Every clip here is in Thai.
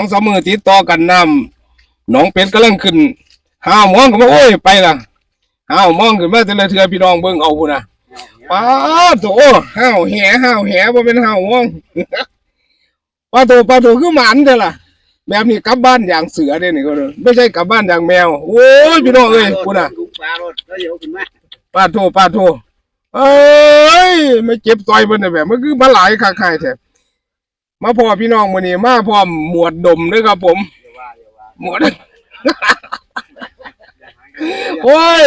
องสามมือติดต่อกันน้ำหนองเป็ดกำลังขึ้นห้าวมองก็มาโอ้ยไปละห้าวมองขึ้นมาแต่ละเทือพี่น้องเบิ่งเอาพุ่นนะป้าดโถห้าวแหห้าวแหบ่เป็นห้าวมองป้าโถป้าโถคือหมันเด้อล่ะแบบนี้กลับบ้านอย่างเสือเด้นี่ก็เด้อไม่ใช่กลับบ้านอย่างแมว โอ้ยพี่น้องเอ้ยพุ่นน่ะลูกปลารถแล้วเดี๋ยวขึ้นมาป้าโทป้าโทเอ้ยไม่เจ็บต่อยเพิ่นน่ะแบบมันคือมาหลายคักใครแท้ มาพ่อพี่น้องมื้อนี้มาพร้อมหมวดดมเด้อครับผมเดี๋ยวว่าเดี๋ยวว่าหมวด โอ้ย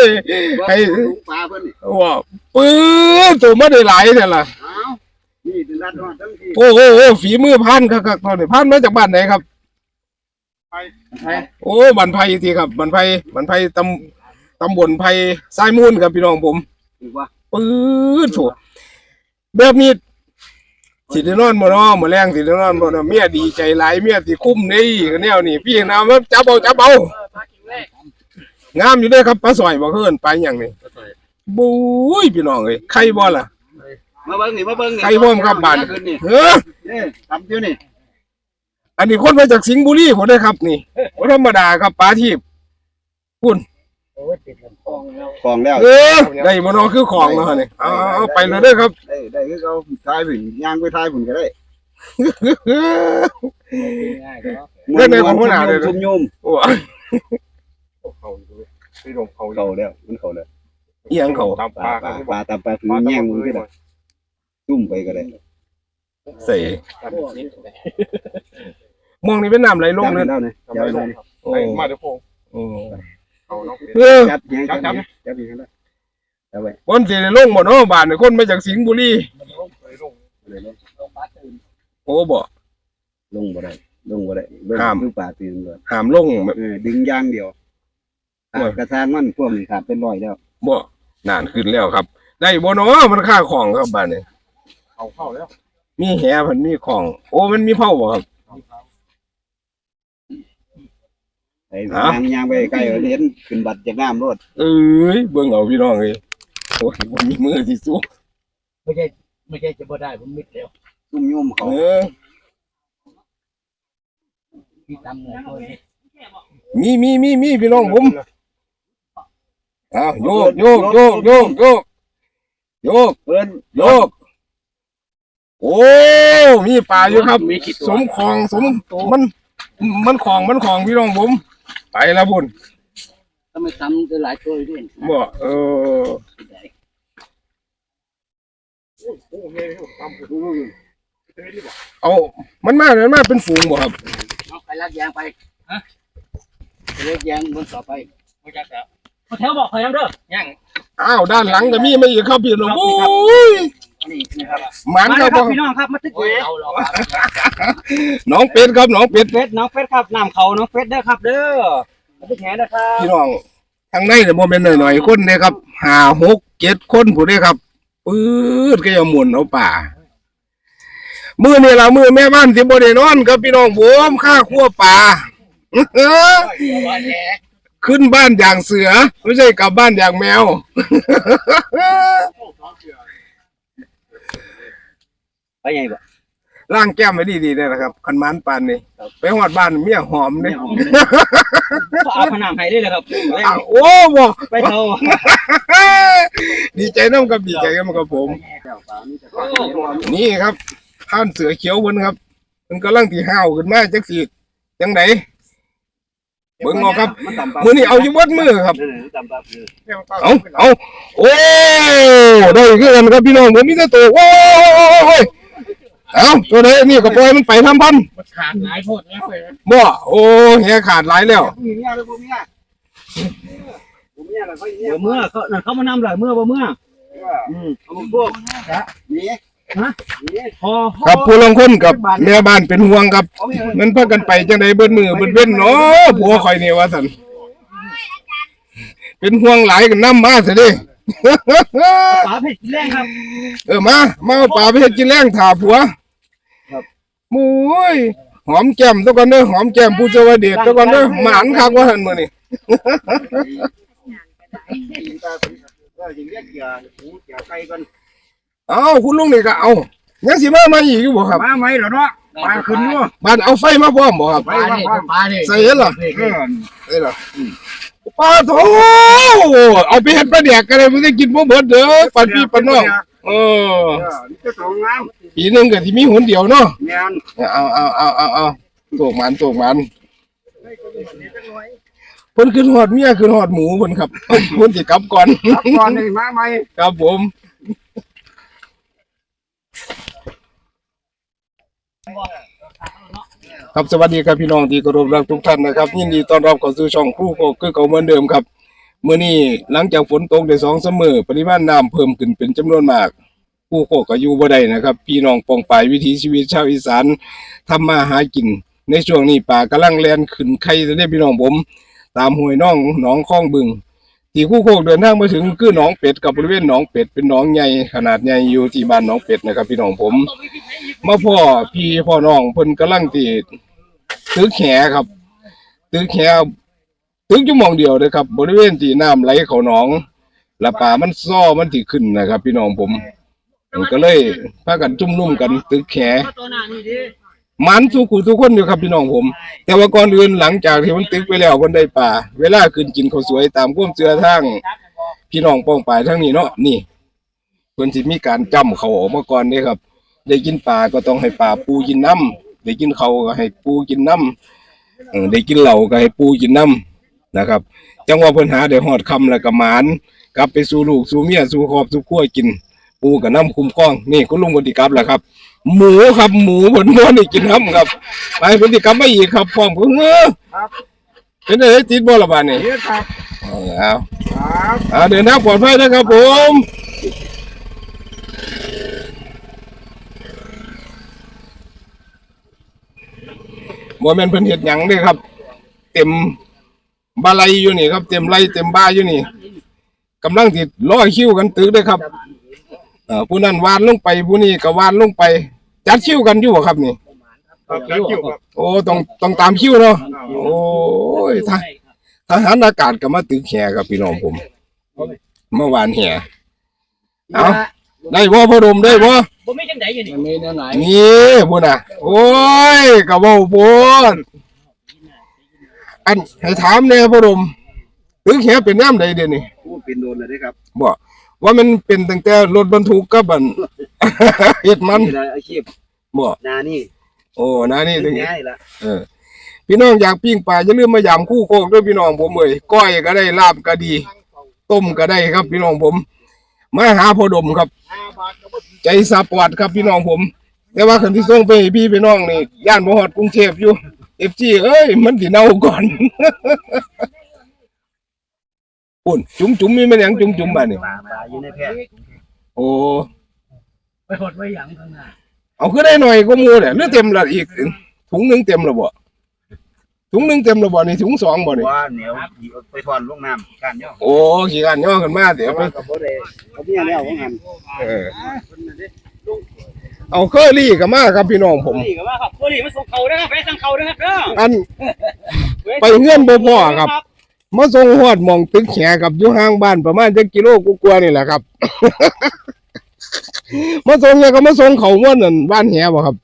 ไอ้ลูกปลาเพิ่นนี่ว่าปื้อตัวมาได้หลายแท้ล่ะเอ้านี่ถึงรัดนอนทั้งทีโอ้โหโอ้ฝีมือพันคักๆตอนนี้พันมาจากบ้านไหนครับใช่โอ้บ้านไผ่ทีครับบ้านไผ่บ้านไผ่ตำตำบลไผ่ทรายมูลครับพี่น้องผมถูกว่าปื้ดโถแบบนี้ สิได้นอนบ่เนาะมื้อแรงสิได้นอนบ่เนาะเมียดีใจหลายเมียสิคุ้มนี่ก็แนวนี้พี่นะมาจับเอาจับเอางามอยู่เด้อครับปลาสอยบ่เคินไปหยังนี่บุ้ยพี่น้องเอ้ยใครบ่ล่ะมาเบิ่งนี่มาเบิ่งนี่ใครพร้อมครับบ้านขึ้นนี่เฮ้อนี่ทำอยู่นี่อันนี้คนมาจากสิงห์บุรีพุ่นเด้อครับ นี่บ่ธรรมดาครับปลาทีบ ของแล้วเออได้บ่เนาะคือของเนาะนี่เอาเอาเอาไปเลยเด้อครับ ได้ได้คือเขาทายผุนย่างไปทายผุนก็ได้เรื่องในของหัวหน้าเลยชุมโยมโอ้ยเขาแล้วมันเขาแล้วอีหยังเขาปลาปลาปลาตามปลาผุนแย่งมือก็ได้จุ่มไปก็ได้ใส่ม่วงนี่เป็นน้ำไหลลงจับนั่นแล้วเนี่ยจับแล้วเนี่ยโอ้ มาเดี๋ยวพง โอ้ เอาน้องเป็ดเออจับแย่งจับจับจับอีกแล้วจับไว้คนสิได้ลงบ่เนาะบ้านนี่คนมาจากสิงห์บุรีเลยลงเลยลงโอ้บ่ ลงบ่ได้ลงบ่ได้เบิ่งห้ามคือปลาตื่นเลยห้ามลงแบบ เออดึงยางเดียวขาดกระทางมันพวกนี้ขาดเป็นร้อยแล้วบ่นานขึ้นแล้วครับ ได้บ่เนาะมันค่าของครับบ้านนี่เอาเข้าแล้ว มีแหเพิ่นมีของ โอ้มันมีเผาบ่ครับ ไอ้ฮะยางยางไปใกล้เอาเห็นขึ้นบัตรจากน้ำรถเอ้ยเบิ่งเอาพี่น้องเอ้ยโอ้ยบ่มีมือสิสู้ไม่ใช่ไม่ใช่จะบ่ได้ผมมิดแล้วซุ่มโยมเขาเออพี่ตำเงินคนนี้มีมีมีมีพี่น้องผมอ้าวโยกโยกโยกโยกโยกโยกเพิ่นโยก โอ้ มีป่าอยู่ครับมีคิดสมของสมมัน มันของมันของพี่น้องผม ไปแล้วบุญก็ไม่ทำได้หลายตัวอยู่ด้วยบ่เออโอ้เฮ้ยตามผมเอา มันมามันมาเป็นฝูงบ่ครับเอาไปลักยางไปฮะไปลักยางบนต่อไปไม่ใช่แล้วแถวบอกใครยังเด้อยังอ้าวด้านหลังก็มีมาอีกครับพี่น้องโอ้ย นี่นะครับหมันครับคบ่รับพี่น้องครับมาตึกเอ๋เราเราน้องเป็ดครับน้องเป็ดเฟสน้องเฟสครับน้ำเขาน้องเฟสเด้อครับ เด้อมาตึกแหนะครับพี่น้องทางในเนี่ยโมเมนต์หน่อยๆคนเนี่ยครับห้าหกเจ็ดคนผู้นี้ครับปื๊ดก็จะหมุนเอาป่ามือนี่ละมือแม่บ้านที่บริโนอนครับพี่น้องผมข้าขั้วป่าขึ้นบ้านอย่างเสือ ไม่ใช่กลับบ้านอย่างแมว ไปยังบ่ล่างแก้มไว้ดีๆเลยนะครับคันมันปานนี่ไปหอดบ้านเมียหอมนี่เอาผนังให้ได้เลยครับอ้าวโอ้บ่ไปเถอะดีใจน้ำกับดีใจกับกับผม นี่ครับท่านเสือเขียวเพิ่นครับมันกำลังที่ห้าวขึ้นมาจักสิจังไดเบิ่งเอาครับมันต่ำปลามื้อนี้เอาอยู่เบิดมือครับเออต่ำปลาคือเอาเอาโอ้ได้คือกันครับพี่น้องผมมีแต่ตัวโอ้ย เอาตัวใดนี่ก็ปล่อยมันไปทำพันมันขาดหลายโพดแล้วเลยบ่โอ้แหขาดหลายแล้วมีเมียหรือบ่เมียบ่เมียแล้วเขาอีเมียเมื่อเขาเขามานำหลายเมื่อบ่เมื่ออืมเอาพวกนี่ฮะนี่พอครับผู้ลางคนกับแม่บ้านเป็นห่วงครับเอาไม่เอามันพากันไปจังไดเบิดมือเบิดเว้นเนาะผัวข่อยนี่ว่าซั่นเป็นห่วงหลายกันนำมาซะเดิป๋าเพชรแรงครับ เออมา มาเอาปลาไปเฮ็ดกินแรงถ่าผัวครับ มุ้ยหอมแก้มตะก่อนเด้อหอมแก้มผู้เจาวเดชตะก่อนเด้อหมานคักว่าหั่นมื้อนี้กินตาก็ยิงเรียกเกี่ยหูเกี่ยไก่กันเอ้าคุณลุงนี่ก็เอายังสิมามาอีกอยู่บ่ครับมาไหมเหรอเนาะปลาขึ้นอยู่บ้านเอาไฟมาพร้อมบ่ครับไปว่าความปลาเนี่ยใส่เห็นเหรอเออใส่เหรอปลาโถเอาไปเฮ็ดปลาแดกกันเลยมันจะกินบ่เบิดเด้อปันพี่ปันน้องเออเออนี่จะสองงาม ปีหนึงก็สิมีหนเดียวเนาะแม่นเอาเอาเอาเอาเอาโตกมันโตกมันเพิ่นขึ้นฮอดเมียขึ้นฮอดหมูเพิ่นครับ เพิ่นสิกลับก่อน รับก่อนนี่มาใหม่ครับผมครับสวัสดีครับพี่น้องที่เคารพรักทุกท่านนะครับยินดีต้อนรับเข้าสู่ช่องครูโคกคือเก่าเหมือนเดิมครับมื้อนี้หลังจากฝนตกได้สองเสมอปริมาณน้ำเพิ่มขึ้นเป็นจำนวนมาก ผู้โคกก็อยู่บ่ได้นะครับ พี่น้องปองปายวิถีชีวิตชาวอีสานทำมาหากิน ในช่วงนี้ป่ากำลังแลนขึ้นไข่จะได้พี่น้องผม ตามห้วยน้องหนองคลองบึงที่คู่โคกเดินทางมาถึงคือหนองเป็ดกับบริเวณหนองเป็ดเป็นหนองใหญ่ขนาดใหญ่อยู่ที่บ้านหนองเป็ดนะครับ พี่น้องผมมาพ่อพี่พ่อน้องเพิ่นกำลังที่ตึกแหครับตึกแหตึกอยู่มองเดียวเลยครับ บริเวณที่น้ำไหลเขาหนองและป่ามันซ้อมันที่ขึ้นนะครับ พี่น้องผม มันก็เลยพากันจุ่มนุ่มกันตึกแหตัวหน้านี่ดิมันทุกคู่ทุกคนอยู่ครับพี่น้องผม แต่ว่าก่อนอื่นหลังจากที่มันตึกไปแล้วคนได้ป่า เวลาขึ้นกินข้าวสวยตามความเชื่อทางพี่น้องป้องปลายทั้งนี้เนาะนี่เพิ่นสิมีการจำเขาออกมาก่อนเด้ครับ ได้กินปลาก็ต้องให้ปลาปูกินน้ำได้กินเขาวก็ให้ปูกินน้ำเออได้กินเหล้าก็ให้ปูกินน้ำนะครับ จังว่าเพิ่นหาได้ฮอดคำแล้วก็หมานกลับไปสู่ลูกสู่เมียสู่ครอบสู่ครัวกิน ปูกับน้ำคุ้มครองนี่คุณลุงบดีกลับแหละครับ หมูครับ หมูเพิ่นบ่ได้กินน้ำครับ ไปเพิ่นสิกลับมาอีกครับพร้อมกับเงือเป็นได้ติดบ่ล่ะบาดนี้เฮ็ดครับเอาเอาครับอ่าเดินทางปลอดภัยนะครับผมบ่แม่นเพิ่นเฮ็ดหยังเด้ครับ เต็มบาลัยอยู่นี่ครับ เต็มไรเต็มบ้าอยู่นี่กำลังสิร้อยคิวกันตึกเด้อครับ เอ่อผู้นั้นวานลงไปผู้นี้ก็วานลงไป จัดคิวกันอยู่บ่ครับนี่ ครับแล้วคิวครับโอ้ต้องต้องตามคิวเนาะโอ้ยทหทหารอากาศก็มาตึกแห่ครับพี่น้องผมเมื่อวานแห่เอาได้บ่พ่อดมได้บ่บ่มีจังไดอยู่นี่มันมีแนวไหนนี่พุ่นน่ะ โอ้ยก็เว้าพูนอันให้ถามแน่พ่อดมตึกแห่เป็นยามใดเดี๋ยวนี้ผู้เป็นโดนเลยเด้ครับบ่ ว่ามันเป็นตั้งแต่รถบรรทุกกับอัน เฮ็ดมันนี่แหละอาชีพบ่นานี่โอ้นะนี่ถึงง่ายละเออ พี่น้องอยากปิ้งปลาอย่าลืมมายำคู่โคกด้วยพี่น้องผมเอ้ยก้อยก็ได้ลาบก็ดี ต้มก็ได้ครับ พี่น้องผมมาหาพอดมครับ ใจสปอร์ตครับพี่น้องผม แต่ว่าคันที่ส่งไปให้พี่พี่น้องนี่ย่านบ่ฮอดกรุงเทพอยู่ FG เอ้ย มันสิเน่าก่อน ปุ่นจุ๋มจุ๋มมีมันหยังจุ๋มจุ๋มบ้านี่ปลาปลาอยู่ในแพร่โอ้ไปหดไว้หยังข้างหน้าเอาคือได้หน่อยก็หมูแหละหรือเต็มละอีกถุงหนึงเต็มและบ่ถุงหนึงเต็มและบ่นี่ถุงสองบ่นี่ว่าเหนียวไปทอนลงน้ำกันย่อโอ้ขี่กันย่อกันมาเดี๋ยวไปกับบ่ได้เขาเมียแล้วว่างั้นเออเอาเคอรี่กับมาครับพี่น้องผม นี่ก็ว่าครับตัวนี้มันส่งเขาเด้อครับไปสั่งเขาเด้อครับเด้ออันไปเฮือนบ่พ่อครับ มาส่งฮอดหมองตึกแขกับอยู่ห่างบ้านประมาณจักกิโลกว่าๆนี่แหละครับ มาส่งเนี่ยก็มาส่งเขาม่วนนั่นบ้านแหบ่ครับ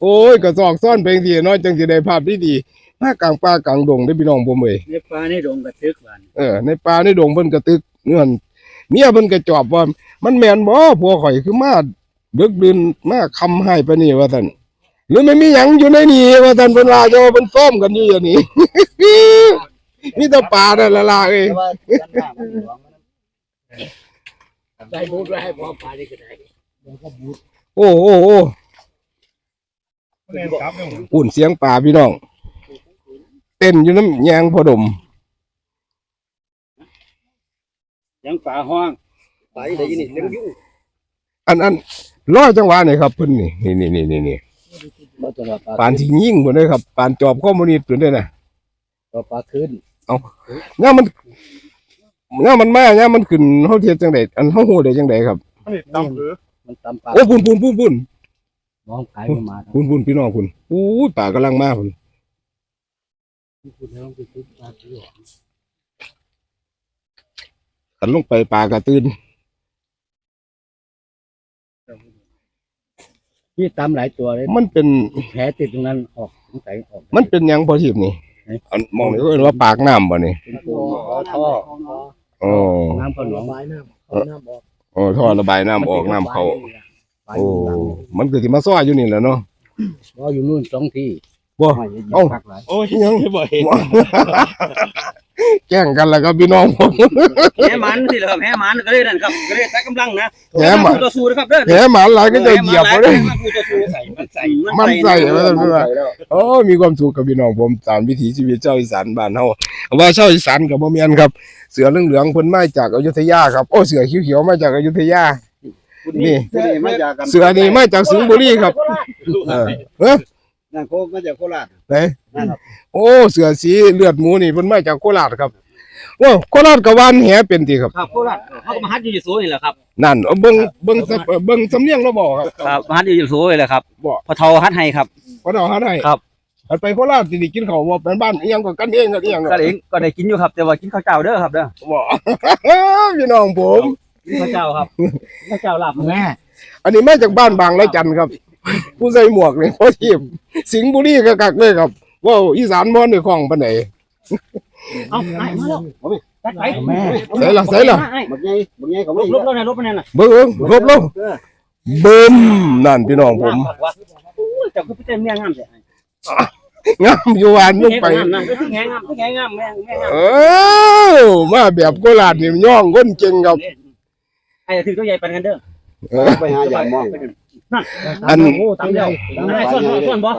โอ้ยก็ซอกซ่อนเพลงทีเนาะจังสิได้ภาพที่ดีมากลางป่ากลางดงเด้อพี่น้องผมเอ้ยในป่าในดงกระทึกบ้านเออในป่าในดงเพิ่นก็ตึกเงื่อนเมียเพิ่นก็จอบว่า มันแม่นบ่ผัวข่อยคือมาดึกดื่นมาคำให้ปานนี้ว่าซั่น หรือไม่มีหยังอยู่ในนี้ว่าซั่นเพิ่นว่าจะว่าเพิ่นฟ้อมกันอยู่อย่างนี้ มีแต่ป่านั่นละล่ะเอ้ยแต่ว่าด้านหน้ามันหลวงมันได้บูดไว้ให้พอป่านี่ก็ได้โอ้โอ้โอ้เล่นครับเนี่ยปุ่นเสียงป่าพี่น้อง เต้นอยู่น้ำยางพอดม ยังป่าห้องไปได้ยินนี่เรื่องยุ่งอันอันร้อยจังหวะนี่ครับเพิ่นนี่นี่นี่นี่นี่ บ่จะว่าปลาปานที่ยิ่งหมดเลยครับปานจอบข้อมูลนิสต์เพิ่นเด้อน่ะตัวปลาขึ้นย่ามันย่ามันมาย่ามันขึ้นเฮาเทียจังไดอันเฮาโหได้จังไดครับนี่ตำหือมันตำปลาโอ้ปุ่นปุ่นปุ่นปุ่นมองขายมาปุ่นปุ่นพี่น้องปุ่นอู้ยป่ากำลังมาพุ่นคุณต้องไปซื้อปลาที่ขันลงไปป่ากระตื่น ที่ตามหลายตัวเลยมันเป็นแผลติดตรงนั้นออกสงสัยออก มันเป็นหยังพอทีบนี่อันมองนี่ก็เรียกว่าปากน้ำบ่นี่เป็นตัวท่อโอ้น้ำขนมโอ้ท่อระบายน้ำออกน้ำเข้าโอ้มันคือที่มาซ้อยอยู่นี่แหละเนาะรออยู่นู่นสองที่บ่เอ้าพักหลายโอ้ยยังไม่บ่เห็น แกล้งกันแล้วครับพี่น้องผม แหมันสิเหรอครับแหมันก็เลยนั่นครับก็เลยใช้กำลังนะแหมันตัวสู้นะครับเด้อแหหมาหลายก็จะเหยียบเขาเลยคู่ตัวสู้ใส่มันใส่มันใส่ว่าซั่นว่าโอ้มีความสุขกับพี่น้องผมตามวิถีชีวิตชาวอีสานบ้านเฮาว่าชาวอีสานกับบ่แม่นครับ เสือเหลืองๆเพิ่นมาจากอยุธยาครับ โอ้เสือเขียวๆมาจากอยุธยา นี่ ผู้นี้มาจากกันเสือนี่มาจากสิงห์บุรีครับ เออเอ้อ นั่นโคกมาจากโคราชไหนโอ้เสือสีเลือดหมูนี่เพิ่นมาจากโคราชครับโอ้โคราชกับวานแหเป็นติครับครับโคราชเขาก็มาฮัดอยู่อยู่โซ่นี่แหละครับนั่นเอาเบิ่งเบิ่งสำเบิ่งสำเนียงเราบอกครับครับมาฮัดอยู่อยู่โซ่นี่แหละครับบ่พอเทาฮัดให้ครับพอเอาหาได้ครับอันไปโคราชสิได้กินข้าวบ่เป็นบ้านอีหยังก็กันเองกันอีหยังก็เองก็ได้กินอยู่ครับ แต่ว่ากินข้าวเจ้าเด้อครับเด้อบ่พี่น้องผมกินข้าวเจ้าครับข้าวเจ้าลาบหมูแม่อันนี้มาจากบ้านบางละจันครับ ผู้ใส่หมวกนี่พอทีมสิงห์บุรีก็กักเลยครับว้าวอีสานบ่ได้คล่องปานใดเอาไอ้มาแล้วตัดไปแม่ใส่ล่ะใส่ล่ะบักใหญ่บักใหญ่เขาลไม่บลบแล้วนะลบไปนั่นน่ะเบิ่งเบิ่งลบลบเบิ่มนั่นพี่น้องผมโอ้ยเจ้าคือพี่เต็มแม่งามเสียงามอยู่หวานลงไปงามนะคือแงงามคือแงงามแม่งแม่งามเออมาแบบโคราชนี่ย่องคนเก่งครับไอ้ถือตัวใหญ่ปันกันเด้อเออ ไปหาอย่างมองอันโอ้ตามเดียวไอ้ส่วนส่วนบ่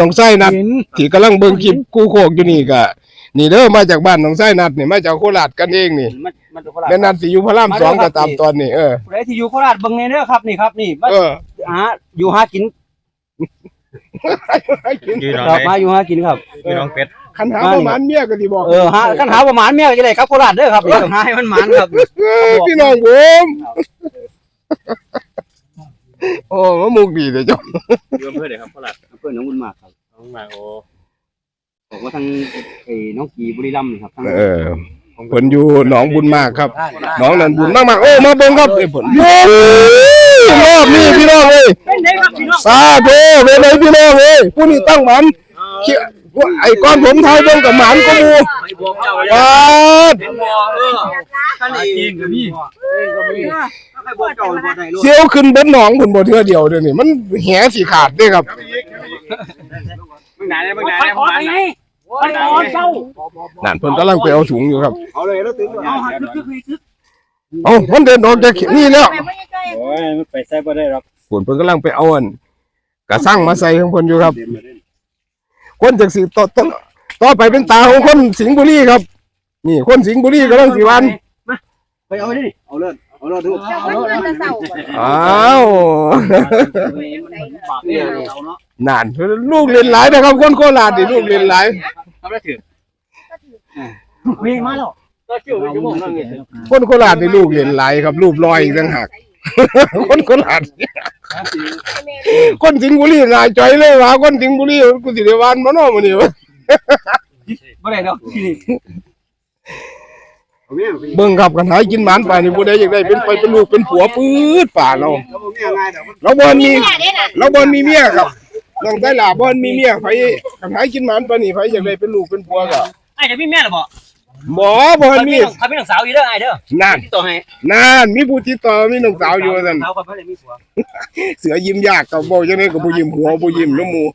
น้องไส้นัดที่กำลังเบิ่งคลิปกูโคกอยู่นี่ก็นี่เด้อมาจากบ้านน้องไส้นัดนี่มาจากโคราชกันเองนี่มันมันโคราชแม่นัดสิอยู่พระรามสองก็ตามตอนนี้เออผู้ใดที่อยู่โคราชเบิ่งในเด้อครับนี่ครับนี่มาเออหาอยู่หากินพี่น้องครับมาอยู่หากินครับพี่น้องเป็ดคันหาประมาณเมียก็สิบอกเออหากันหาประมาณเมียก็ได้ครับโคราชเด้อครับนี่หาให้มันหมานครับเออพี่น้องผม โอ้มามุกดีเด้อจ้ะอยู่อำเภอไหนครับโคราชเพื่อนน้องบุญมากครับน้องมาโอ้บอกว่าทางไอ้น้องกีบุรีรัมย์นี่ครับทางเออเพิ่นอยู่หนองบุญมากครับหนองนั้นบุญมากๆโอ้มาเบิ่งครับเอ้ยเพิ่นโอ้ยรอบนี้พี่น้องเอ้ยเป็นไงครับพี่น้องสาธุเว้ยเลยพี่น้องเอ้ยผู้นี้ตั้งหมันเชี่ยไอ้ก้อนผมทายเบิ่งกับหมันก็หมู่ไปบอกเจ้าปาด เป็นบ่เออกันเองก็มีไปบอกเจ้าบ่ได้ลูก เสียวขึ้นบนหนองพุ่นบ่เทื่อเดียวเด้อนี่มันแหสิขาดเด้ครับมึงไหนมึงไหนมึงไหนไปขอเจ้านั่นเพิ่นกำลังไปเอาถุงอยู่ครับเอาเลยแล้วถึงเอาหัดคึกคึกคึกเอ้ามันเดินออกจากนี่แล้วโอ้ยมันไปใส่บ่ได้หรอกเพิ่นเพิ่นกำลังไปเอาอันกระสั่งมาใส่ของเพิ่นอยู่ครับ คนจากสิต่อต่อต่อไปเป็นตาของคนสิงห์บุรีครับ นี่คนสิงห์บุรีกำลังสิวันไปเอาดิเอาเลย เอาเลยทุกเจ้ามันมันจะเศร้าบ่อ้าวปากเนี่ยเอาเนาะนั่นลูกเรียนหลายนะครับคนโคราชนี่ลูกเรียนหลายทำได้ถือมีมาแล้วก็ชื่อเป็นชั่วโมงนั่งนี่คนโคราชนี่ลูกเรียนหลายครับรูปรอยอีกต่างหากคนโคราชคนสิงห์บุรีนายจอยเลยว่าคนสิงห์บุรีกูสิได้วันบ่เนาะมื้อนี้วะบ่ได้ดอกที่นี่ เอาเมียเบิ่งครับกันหากินหมานป่านี่ผู้ใดอยากได้เป็นไปเป็นลูกเป็นผัวปื๊ดป่าเราเขาบ่มีง่ายดอกเราบ่มีแม่เด้น่ะเราบ่มีเมียครับน้องไต้หลาบ่มีเมียไผกันหากินหมานป่านี่ไผอยากได้เป็นลูกเป็นผัวก็ไอ้จะมีแม่หรือบ่บ่บ่มีเขาเป็นน้องสาวอยู่เด้อไอ้เด้อนั่นที่ต่อให้นั่นมีผู้ติดต่อมีน้องสาวอยู่ซั่นสาวเขาบ่ได้มีผัวเสือยิ้มยากก็บ่จังได๋ก็บ่ยิ้มหัวบ่ยิ้มน้ำหมู่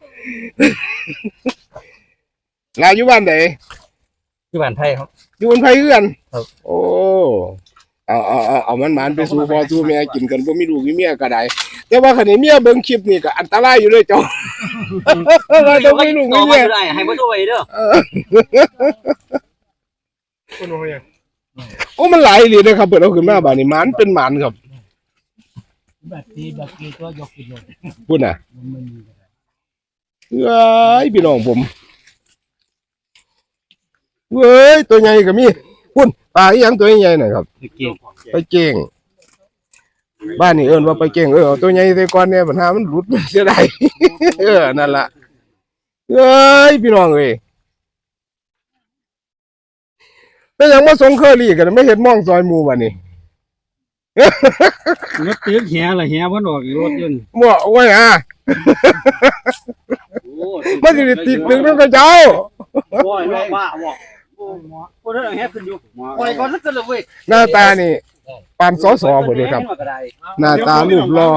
ลาอยู่บ้านใดที่บ้านไทยครับ อยู่บนไผคือกันครับ โอ้เอาเอาเอาเอามันหมานไปสู่พ่อสู่แม่กินกันบ่มีลูกมีเมียก็ได้ แต่ว่าคันนี้เมียเบิ่งคลิปนี่ก็อันตรายอยู่เลยเจ้าว่าต้องมีลูกมีต่อเมีมายได้ให้บ่โทรไว้เด้อคนโอ้ยโอ้มันหลายอีหลีเด้อครับเปิดเอาขึ้นมาบาดนี้หมานเป็นหมานครับแบบทีแบบทีตัวยกขึ้นเลยพูดน่ะมันไม่มีเอ้ยพี่น้องผม เว้ยตัวใหญ่ก็มีพุ่นปลาอีหยังตัวใหญ่ๆน่ะครับไปเก่งบ้านนี่เอิ้นว่าไปเก่งเออเอาตัวใหญ่ใส่ก่อนเนี่ยปัญหามันหลุดเสียดาย เออนั่นล่ะเอ้ยพี่น้องเอ้ยเป็นหยังมาส่งเคอรี่กันไม่เห็นมองซอยหมู่บัดนี้ รถเตี้ยแห่ละแห่มันออกรถยนต์บ่โอ้ยอะมันสิได้ติดตึงนำกระเจ้า โอ้ยว่าว่า ว่าโอ้ยแฮขึ้นอยู่โอ้ยก่อนสักกันเลยเว้ยหน้าตานี่ปานสอสอบ่เด้ครับ หน้าตารูปรอ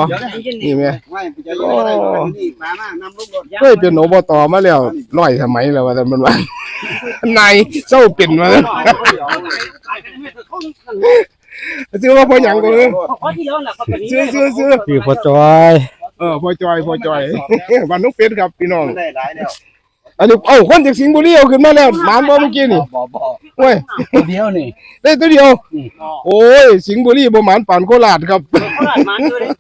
นี่ม่ไม่จะยังอะไรนี่มามานำลูกรถเคยเป็นอบตมาแล้วร้อยสมัยแล้วว่าแต่มันว่านายเศร้าเป็นมาแล้วชื่อว่าพ่อหยังก็เออขอที่แล้วแหละครับแบบนี้ชื่อชื่อชื่อพี่พ่อจอย เออพ่อจอยพ่อจอยบ้านนุกเป็ดครับพี่น้อง อันนี้เอ้าคนจากสิงห์บุรีเอาขึ้นมาแล้วหมานบ่เมื่อกี้นี่บ่บ่โอ้ยตัวเดียวนี่ได้ตัวเดียวโอ้ย สิงห์บุรีบ่หมานปานโคราชครับเขาหลานมาคือเลย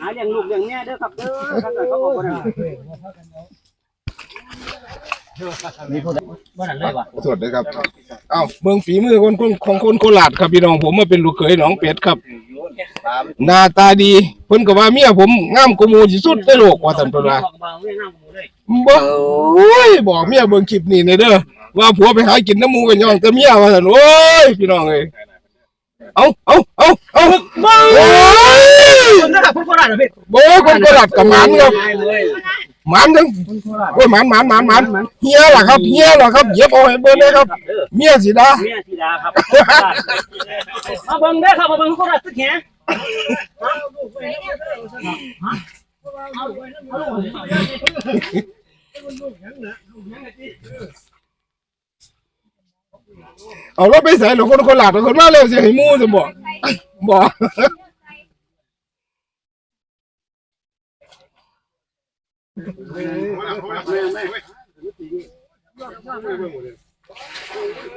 หาเลี้ยงลูกเลี้ยงแม่เด้อครับเด้อครับเขาบอกว่ามีผู้ใดบ่นั่นเลยว่ะสวัสดีครับ เอ้าเบิ่งฝีมือคนคนของคนโคราชครับพี่น้องผมมาเป็นลูกเขยหนองเป็ดครับ หน้าตาดีเพิ่นก็ว่าเมียผมงามกว่าหมู่ที่สุดในโลกว่าซั่นเพิ่นว่าบอกบางเรื่องนั่งกูเลยบ่โอ้ยบอกเมียเบิ่งคลิปนี้ในเด้อว่าผัวไปหากินน้ำหมูกันย้อนแต่เมียว่าซั่นโอ้ยพี่น้องเอ้ย เอาเอาเอาเอาโอ้ยคนนะครับคนโคราชเหรอพี่บ่คนโคราชกับหมานครับหมานทั้งโอ้ยหมานหมานหมานหมานเฮียล่ะครับเฮียล่ะครับเหยียบเอาให้เบิ่งเลยครับเมียสิดาเมียธิดาครับมาเบิ่งเด้อครับมาเบิ่งโคราชตึกแห เอารถไปใส่หรอคนโคราชคนมาแล้วสิให้หมู่สิบ่บ่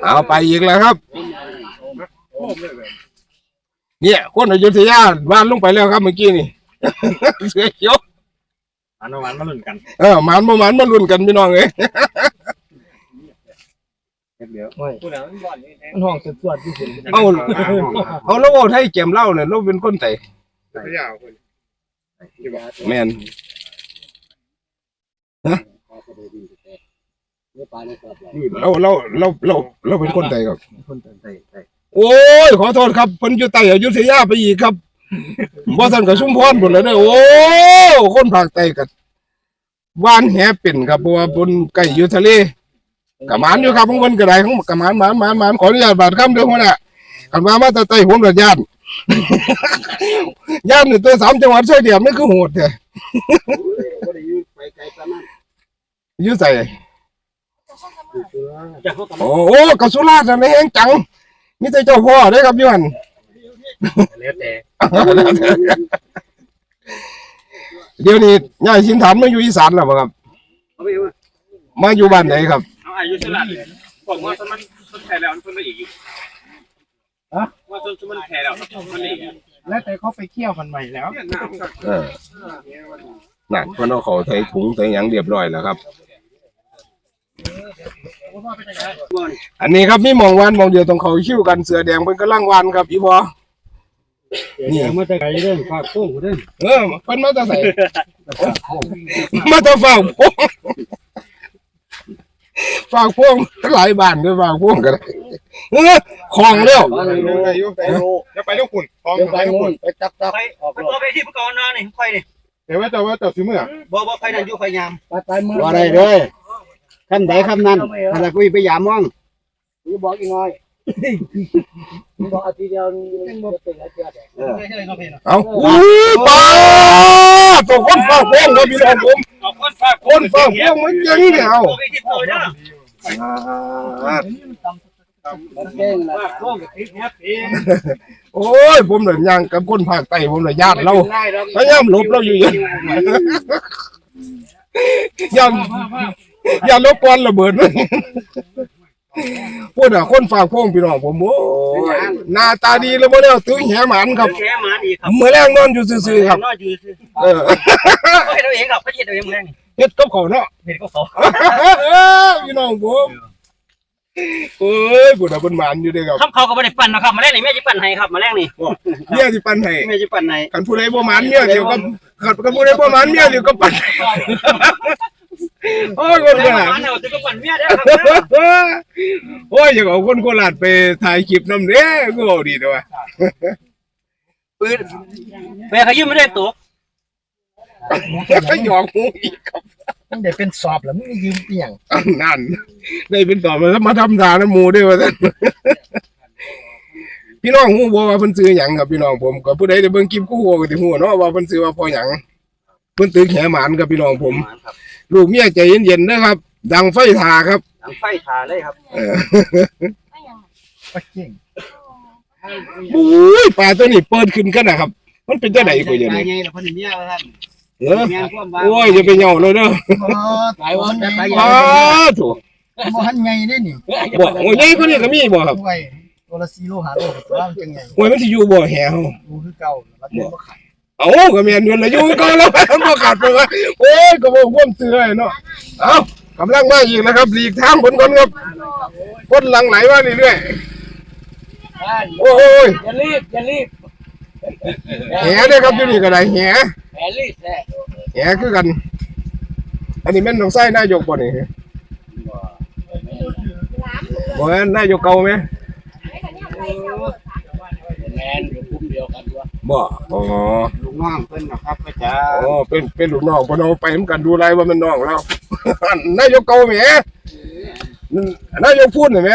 เอาไปอีกแล้วครับ เนี่ยคนอยุธยาบ้านลงไปแล้วครับเมื่อกี้นี่เสือเขียวอันวันมาลุ้นกัน เออหมานบ่หมานมาลุ้นกันพี่น้องเอ้ ยมันห้องสุดๆที่สุดเอาเอาแล้วเอาไทยแก้มเหล้าเนี่ยเราเป็นคนไทยแม่นเราเราเราเราเราเป็นคนไทยครับโอ้ยขอโทษครับเพิ่นอยู่ใต้อยุธยาไปอีกครับบ่ซั่นก็ชุมพรพุ่นแล้วเด้อโอ้คนภาคใต้ก็วานแหเป็นครับเพราะว่าเพิ่นใกล้อยู่ทะเล กะมานอยู่ครับของเพิ่นก็ไดของกะมานมานมานมานขออนุญาตบาดคำเด้อหัวหน้าคันมามาแต่ใต้ผมละย่านย่านนี่งตัวสามจังหวัดช่วยเดียวมันคือโหดแท้บ่ได้อยู่ไปไกลประมาณอยู่ใส่โอ้โอ้กสุราษฎร์นั่นเองจังมีแต่เจ้าพ่อเด้ครับยู่วันเดี๋ยวนี้ย้าชินฐานมาอยู่อีสานแล้วครับเอาไปว่ามาอยู่บ้านไหนครับ อาอายุสลัดผมว่าต้นมันต้นแทนแล้วมันมาอีกอยู่ว่าต้นมันแทนแล้วมันอีกแล้วแต่เขาไปเที่ยวมันใหม่แล้วเออนั่นเพิ่นเอาเข้าใส่ถุงใส่หยังเรียบร้อยแล้วครับ อันนี้ครับมีหมองวานหมองเดียวต้องเขาคิ้วกันเสือแดงเพิ่นกำลังวานครับอีพอนี่มาแต่ไกลเด้อฝากโค้งเด้อเออเพิ่นมาแตะใส่มาแตะฝากพวง ฝากพวงหลายบ้านด้วยฝากพวงก็ได้เออของแล้วจะไปลูกคุณทองเดี๋ยวไปงนไปจับจับไปไปตัวไปที่ผู้กองนอนนี่ค่อยนี่แต่ว่าแต่ว่าแต่ซื้อเมื่อบ่บ่ใครนั่นอยู่ใครยามไปไปมือบ่ได้เลยคำใดคำนั้นถ้าคุยไปยามมองนี่บอกอีกหน่อย บอกอาทิตย์เดียวนี่บ่เป็นอาทิตย์เออเอาอู้ป้าตัวคนฝากพวงครับพี่น้องผมเอาคนฝากคนฝากพวงมันเจ๋งเนี่ยเอาตัวไปที่ตัวเด้อเก่งละฝากร่วมกับทิศแฮปปี้โอ้ยผมเลยย่างกับคนภาคใต้ผมเลยญาติเราพยายามหลบเราอยู่อย่างย่างย่างลบกวนระเบิดเลย พูดอะคนฝากพวงพี่น้องผมโอ้ยหน้าตาดีเลยบ่แล้วตึงแหหมันครับแกมาอีกครับเมื่อแรงนอนอยู่ซื่อๆครับนอนอยู่ซื่อเออก็เห็นตัวเองครับเขาเห็นตัวเองแรงนี่เฮ็ดกับเขาวเนาะเห็นก็เขาพี่น้องผมเอ้ยบุญเป็นหมันอยู่เด้อครับครับเขาก็ไม่ได้ปั่นนะครับมาแรกนี่แม่จะปั่นให้ครับมาแรกนี่เมียสิปันให้แม่จะปั่นให้คันผู้ใดบ่หมันเมียเดียวกับคันคันผู้ใดบ่หมันเมียเดียวกับปันให้ โอ้ยคนแม่ขนาดมาเนี่ยจะก็ปั่นเมียได้ครับโอ้ยอยากเอาคนโคราชไปถ่ายคลิปน้ำเด้ก็เอาดีด้วยปืนแม่เขายืมไม่ได้ตัวก็หยอกหูอีกครับมันได้เป็นสอบแล้วมึงยืมเปียงนั่น ได้เป็นต่อมาแล้วมาทำทานน้ำหมูด้วยว่าซั่นพี่น้องฮู้บ่ว่าเพิ่นซื้อหยังครับพี่น้องผมก็ผู้ใดได้เบิ่งคลิปกูฮู้ก็สิฮู้เนาะว่าเพิ่นซื้อว่าพอหยังเพิ่นตึกแหหมานครับพี่น้องผมครับ ลูกเมียใจเย็นๆนะครับ ดังไฟทาครับ หลังไฟทาเลยครับเออปะเก่งบุ้ยปลาตัวนี้เปิดขึ้นกันนะครับ มันเป็นจังไดกูอย่างตายนี้ไงล่ะเพิ่นเมียว่าท่านเออเมียความว่าโอ้ยอย่าไปเหยาเลยเด้อหลายวันไปอ้าถูกบ่หันไงได้นี่บ่โอ้ยใหญ่กว่านี้ก็มีบ่ครับด้วยตัวละ4โล5โลตัวละจังไงโอ้ยมันสิอยู่บ่แหเฮาดูคือเก่าแล้วก็บ่ขาย เอ้าก็แม่นอยู่แล้วอยู่ก็แล้วบ่ขาดไปว่าโอ้ยก็บ่ความเชื่อเนาะเอ้ากำลังมาอีกนะครับหลีกทางเพิ่นก่อนครับคนหลังไหลมาเรื่อยๆโอ้ยอย่ารีบอย่ารีบแหเด้อครับอยู่นี่ก็ได้แหแหรีบแหแหคือกัน อันนี้แม่นน้องไส้นายกบ่นี่บ่แม่นนายกเก่าไหมแมนอยู่กลุ่มเดียวกันวะ บ่อ๋อลูกน้องเพิ่นนะครับก็จะอ๋อเป็นเป็นลูกน้องเพนเอาไปเหมือนกันดูไรว่ามันน้องแล้วนายกเก่าแหมนายกพูดหน่อยไหม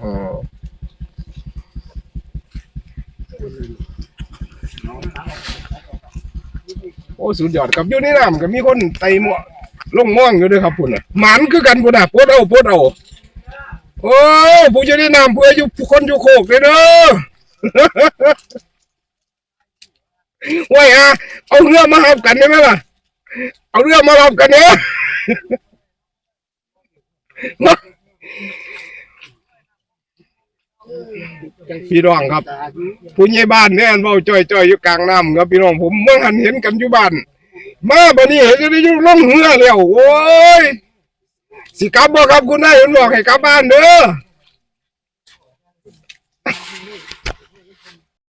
อ๋อโอ้สุดยอดครับอยู่ในน้ำก็มีคนไต่หมวลงม่วงอยู่ด้วยครับพุ่นน่ะหมันคือกันพุ่นน่ะปวดเอาปวดเอาโอ้ผู้อยู่ในน้ำผู้อยู่คนอยู่โคกเลยเด้อ ไว้อะเอาเรือมาหับกันได้ไหมล่ะ เอาเรือมาหับกันเนี่ยพี่น้องครับผู้ใหญ่บ้านเนี่ยเว้าจ่อยๆอยู่กลางน้ำครับพี่น้องผมเมื่อหันเห็นกันอยู่บ้าน มาบัดนี้เห็นจะได้ยู่งลงเรือแล้วโอ้ยสิกลับบ่ครับคุณนายเห็นบอกให้กลับบ้านเด้อ